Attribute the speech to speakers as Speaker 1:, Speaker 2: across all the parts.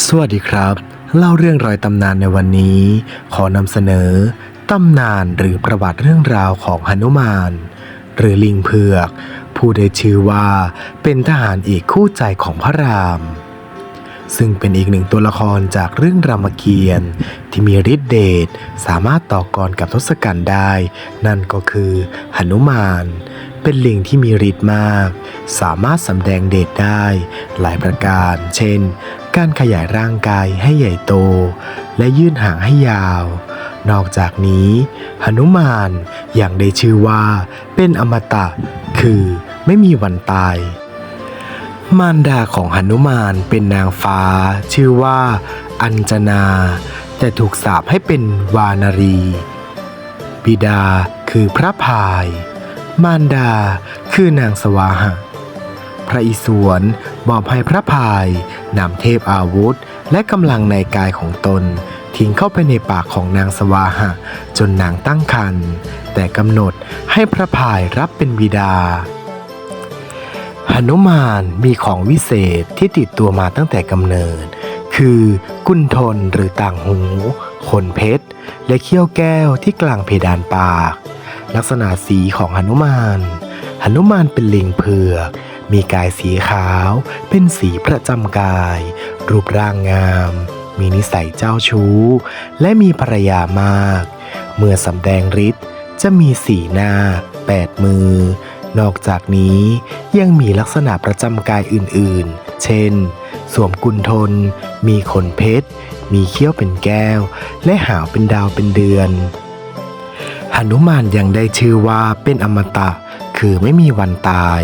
Speaker 1: สวัสดีครับ เล่าเรื่องรอยตำนานในวันนี้ ขอนำเสนอตำนานหรือประวัติเรื่องราวของหนุมาน หรือลิงเผือก ผู้ได้ชื่อว่าเป็นทหารเอกคู่ใจของพระราม ซึ่งเป็นอีกหนึ่งตัวละครจากเรื่องรามเกียรติ์ที่มีฤทธิเดชสามารถต่อกรกับทศกัณฐ์ได้ นั่นก็คือหนุมาน เป็นลิงที่มีฤทธิ์มาก สามารถสำแดงเดชได้ หลายประการ เช่น การขยายร่างกายให้ใหญ่โต และยื่นหางให้ยาว นอกจากนี้หนุมานยังได้ชื่อว่าเป็นอมตะ คือไม่มีวันตาย มารดาของหนุมานเป็นนางฟ้า ชื่อว่า อัญจนา แต่ถูกสาปให้เป็นวานารี บิดาคือพระพาย มารดาคือนางสวาหะ ระอิศวรมอบให้พระพายนำเทพอาวุธ และกำลังในกายของตน ทิ้งเข้าไปในปากของนางสวาหะ จนนางตั้งครรภ์แต่กำหนดให้พระพายรับเป็นบิดาหนุมานมีของวิเศษที่ติดตัวมาตั้งแต่กำเนิด คือกุนทนหรือต่างหู ขนเพชร และเขี้ยวแก้วที่กลางเพดานปาก ลักษณะสีของหนุมานหนุมานเป็นลิงเผือก มีกายสีขาว เป็นสีประจำกาย รูปร่างงาม มีนิสัยเจ้าชู้ และมีภรรยามาก เมื่อสำแดงฤทธิ์จะมีสีหน้าแปดมือ นอกจากนี้ยังมีลักษณะประจำกายอื่นๆ เช่น สวมกุนทน มีขนเพชร มีเขี้ยวเป็นแก้ว และหาวเป็นดาวเป็นเดือนหนุมานยังได้ชื่อว่าเป็นอมตะ คือไม่มีวันตาย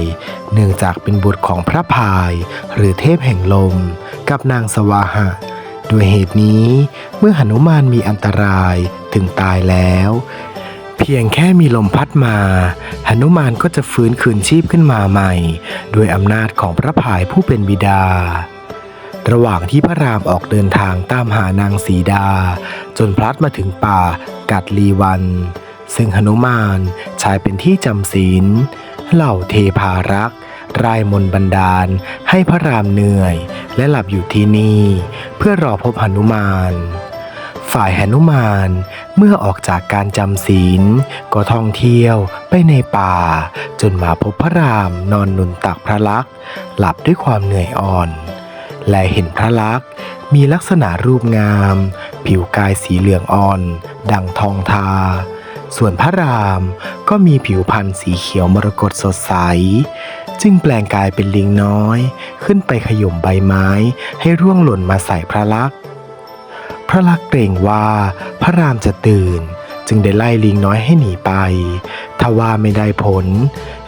Speaker 1: เนื่องจากเป็นบุตรของพระพาย หรือเทพแห่งลม กับนางสวาหะด้วยเหตุนี้เมื่อหนุมานมีอันตรายถึงตายแล้ว เพียงแค่มีลมพัดมาหนุมานก็จะฟื้นคืนชีพขึ้นมาใหม่ ด้วยอำนาจของพระพายผู้เป็นบิดา ระหว่างที่พระรามออกเดินทางตามหานางสีดา จนพลัดมาถึงป่ากัดลีวัน ซึ่งหนุมานใช้เป็นที่จำศีล เหล่าเทพารักษ์รายมนบันดาลให้พระรามเหนื่อย และหลับอยู่ที่นี่ เพื่อรอพบหนุมาน ฝ่ายหนุมานเมื่อออกจากการจำศีล ก็ท่องเที่ยวไปในป่า จนมาพบพระรามนอนนุนตักพระลักษ์หลับด้วยความเหนื่อยอ่อน และเห็นพระลักษ์มีลักษณะรูปงาม ผิวกายสีเหลืองอ่อน ดังทองทา ส่วนพระรามก็มีผิวพรรณสีเขียวมรกตสดใส จึงแปลงกายเป็นลิงน้อย ขึ้นไปขย่มใบไม้ให้ร่วงหล่นมาใส่พระลักษณ์พระลักษณ์เกรงว่าพระรามจะตื่น จึงได้ไล่ลิงน้อยให้หนีไปทว่าไม่ได้ผล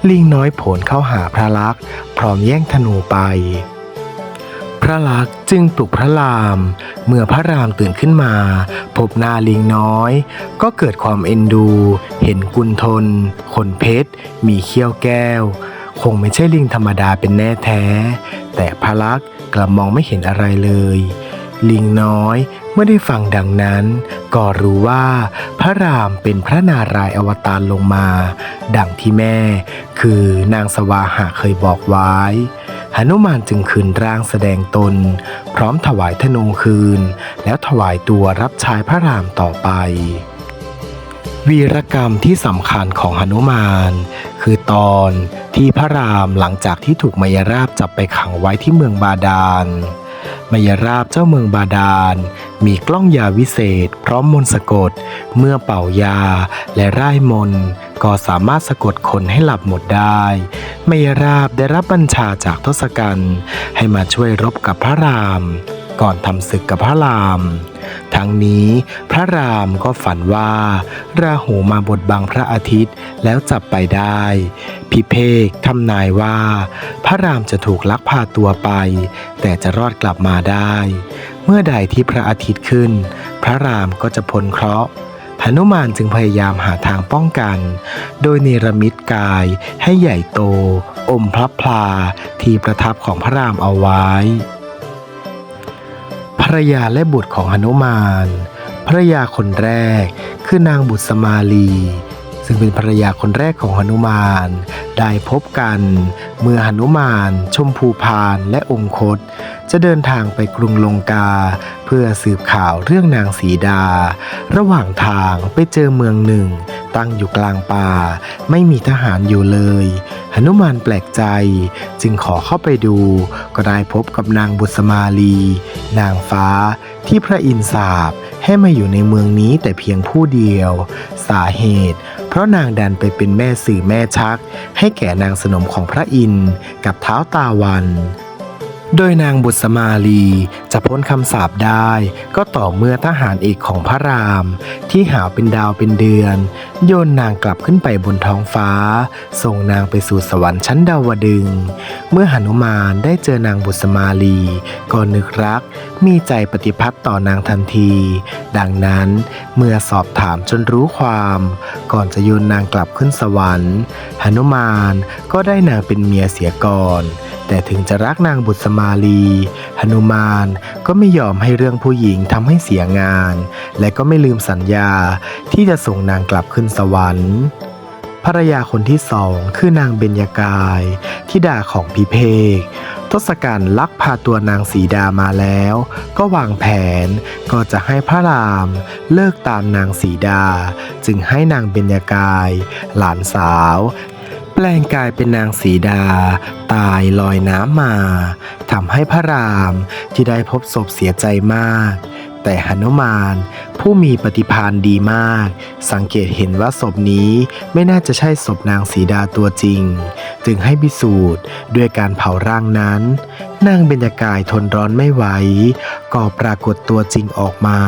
Speaker 1: ลิงน้อยผลเข้าหาพระลักษณ์พร้อมแย่งธนูไป ระลักษณ์จึงปลุกพระราม เมื่อพระรามตื่นขึ้นมา พบนาลิงน้อย ก็เกิดความเอ็นดู เห็นกุนทน ขนเพชร มีเขี้ยวแก้ว คงไม่ใช่ลิงธรรมดาเป็นแน่แท้ แต่พระลักษณ์กลับมองไม่เห็นอะไรเลย ลิงน้อยเมื่อได้ฟังดังนั้น ก็รู้ว่าพระรามเป็นพระนารายอวตารลงมา ดังที่แม่ คือนางสวาหะเคยบอกไว้ นุมานจึงคืนร่างแสดงตน พร้อมถวายธนูคืน แล้วถวายตัวรับใช้พระรามต่อไป วีรกรรมที่สำคัญของหนุมาน คือตอนที่พระรามหลังจากที่ถูกมายราบจับไปขังไว้ที่เมืองบาดาลมายราบเจ้าเมืองบาดาล มีกล้องยาวิเศษ พร้อมมนสะกด เมื่อเป่ายาและร่ายมน ก็สามารถสะกดคนให้หลับหมดได้ไมยราบได้รับบัญชาจากทศกัณฐ์ให้มาช่วยรบกับพระราม ก่อนทำศึกกับพระราม ทั้งนี้พระรามก็ฝันว่า ราหูมาบดบังพระอาทิตย์แล้วจับไปได้ พิเภกทำนายว่า พระรามจะถูกลักพาตัวไป แต่จะรอดกลับมาได้ เมื่อใดที่พระอาทิตย์ขึ้น พระรามก็จะพ้นเคราะห์ หนุมานจึงพยายามหาทางป้องกัน โดยเนรมิตกายให้ใหญ่โต อมพระพลาที่ประทับของพระรามเอาไว้ ภรรยาและบุตรของหนุมาน ภรรยาคนแรกคือนางบุษมาลี ซึ่งเป็นภรรยาคนแรกของหนุมาน ได้พบกัน เมื่อหนุมาน ชมพูพานและองคต จะเดินทางไปกรุงลงกา เพื่อสืบข่าวเรื่องนางสีดา ระหว่างทางไปเจอเมืองหนึ่ง ตั้งอยู่กลางป่า ไม่มีทหารอยู่เลยหนุมานแปลกใจ จึงขอเข้าไปดู ก็ได้พบกับนางบุษมาลี นางฟ้าที่พระอินทร์สาบให้มาอยู่ในเมืองนี้แต่เพียงผู้เดียว สาเหตุ เพราะนางดันไปเป็นแม่สื่อแม่ชัก ให้แก่นางสนมของพระอินทร์กับเท้าตาวัน โดยนางบุษมาลีจะพ้นคำสาปได้ ก็ต่อเมื่อทหารเอกของพระราม ที่หาวเป็นดาวเป็นเดือน โยนนางกลับขึ้นไปบนท้องฟ้า ส่งนางไปสู่สวรรค์ชั้นดาวดึง เมื่อหนุมานได้เจอนางบุษมาลี ก็นึกรัก มีใจปฏิพัติต่อนางทันที ดังนั้นเมื่อสอบถามจนรู้ความ ก่อนจะโยนนางกลับขึ้นสวรรค์หนุมานก็ได้นางเป็นเมียเสียก่อน แต่ถึงจะรักนางบุษมาลีหนุมานก็ไม่ยอมให้เรื่องผู้หญิงทำให้เสียงาน และก็ไม่ลืมสัญญาที่จะส่งนางกลับขึ้นสวรรค์ภรรยาคนที่สองคือนางเบญญากายทิดาของพิเภกทศกัณฐ์ลักพาตัวนางสีดามาแล้ว ก็วางแผนก็จะให้พระรามเลิกตามนางสีดา จึงให้นางเบญญากาย หลานสาว แปลงกายเป็นนางสีดา ตายลอยน้ำมาทำให้พระรามที่ได้พบศพเสียใจมาก แต่หนุมานผู้มีปฏิภาณดีมาก สังเกตเห็นว่าศพนี้ไม่น่าจะใช่ศพนางสีดาตัวจริง จึงให้พิสูจน์ด้วยการเผาร่างนั้น นางเบญจกายทนร้อนไม่ไหวก็ปรากฏตัวจริงออกมา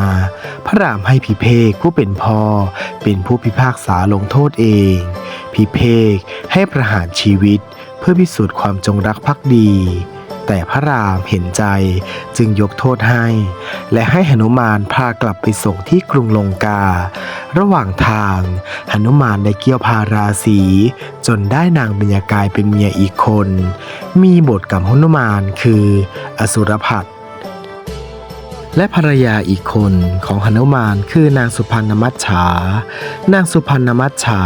Speaker 1: พระรามให้พิเภกผู้เป็นพ่อเป็นผู้พิพากษาลงโทษเอง พิเภกให้ประหารชีวิต เพื่อพิสูจน์ความจงรักภักดี แต่พระรามเห็นใจจึงยกโทษให้ และให้หนุมานพากลับไปส่งที่กรุงลงกา ระหว่างทางหนุมานได้เกี่ยวพาราสี จนได้นางบรรยากายเป็นเมียอีกคน มีบทกับหนุมานคือ อสุรพัฒ และภรรยาอีกคนของหนุมานคือนางสุพรรณมัจฉา นางสุพรรณมัจฉา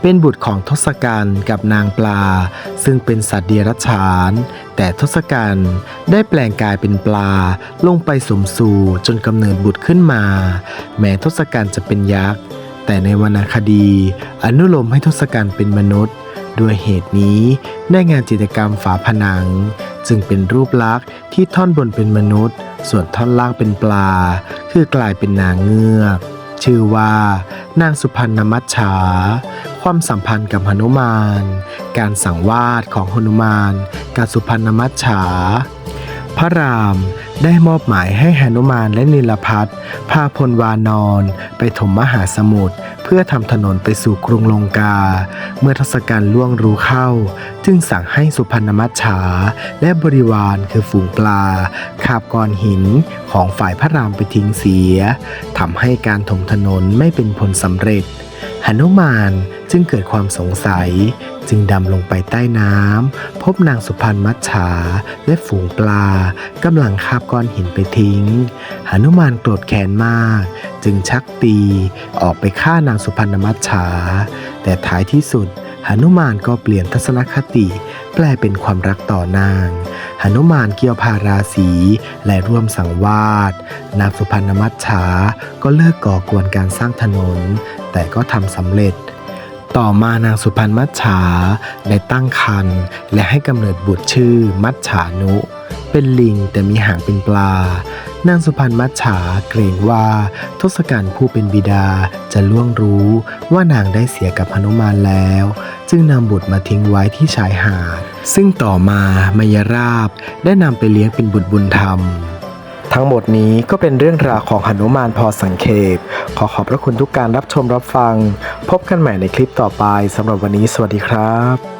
Speaker 1: เป็นบุตรของทศกัณฐ์กับนางปลา ซึ่งเป็นสัตว์เดรัจฉาน แต่ทศกัณฐ์ได้แปลงกายเป็นปลาลงไปสมสู่จนกำเนิดบุตรขึ้นมา แม้ทศกัณฐ์จะเป็นยักษ์ แต่ในวรรณคดี อนุโลมให้ทศกัณฐ์เป็นมนุษย์ ด้วยเหตุนี้ได้งานจิตรกรรมฝาผนัง จึงเป็นรูปลักษณ์ที่ท่อนบนเป็นมนุษย์ ส่วนท่อนล่างเป็นปลา คือกลายเป็นนางเงือก ชื่อว่า นางสุพรรณมัจฉาความสัมพันธ์กับหนุมาน การสังวาสของหนุมานกับสุพรรณมัจฉาพระราม ได้มอบหมายให้หนุมานและนิลพัทพาพลวานอนไปถมมหาสมุทรเพื่อทำถนนไปสู่กรุงลงกา เมื่อทศกัณฐ์ล่วงรู้เข้า จึงสั่งให้สุพรรณมัจฉา และบริวารคือฝูงปลาคาบก้อนหินของฝ่ายพระรามไปทิ้งเสียทำให้การถมถนนไม่เป็นผลสำเร็จหนุมาน จึงเกิดความสงสัย จึงดำลงไปใต้น้ำพบนางสุพรรณมัจฉาและฝูงปลากำลังคาบก้อนหินไปทิ้งหนุมานโกรธแค้นมาก จึงชักตีออกไปฆ่านางสุพรรณมัจฉา แต่ท้ายที่สุดหนุมานก็เปลี่ยนทัศนคติ แปลเป็นความรักต่อนางหนุมานเกี่ยวพาราศีและร่วมสังวาสนางสุพรรณมัจฉาก็เลิกก่อกวนการสร้างถนน แต่ก็ทำสำเร็จ ต่อมานางสุพรรณมัจฉาได้ตั้งครรภ์และให้กำเนิดบุตรชื่อมัจฉานุ เป็นลิงแต่มีหางเป็นปลา นางสุพรรณมัจฉาเกรงว่าทศกัณฐ์ผู้เป็นบิดาจะล่วงรู้ว่านางได้เสียกับหนุมานแล้ว จึงนำบุตรมาทิ้งไว้ที่ชายหาด ซึ่งต่อมามายราบได้นำไปเลี้ยงเป็นบุตรบุญธรรม ทั้งหมดนี้ก็เป็นเรื่องราวของหนุมานพอสังเขปขอขอบพระคุณทุกการรับชมรับฟัง พบกันใหม่ในคลิปต่อไปสำหรับวันนี้สวัสดีครับ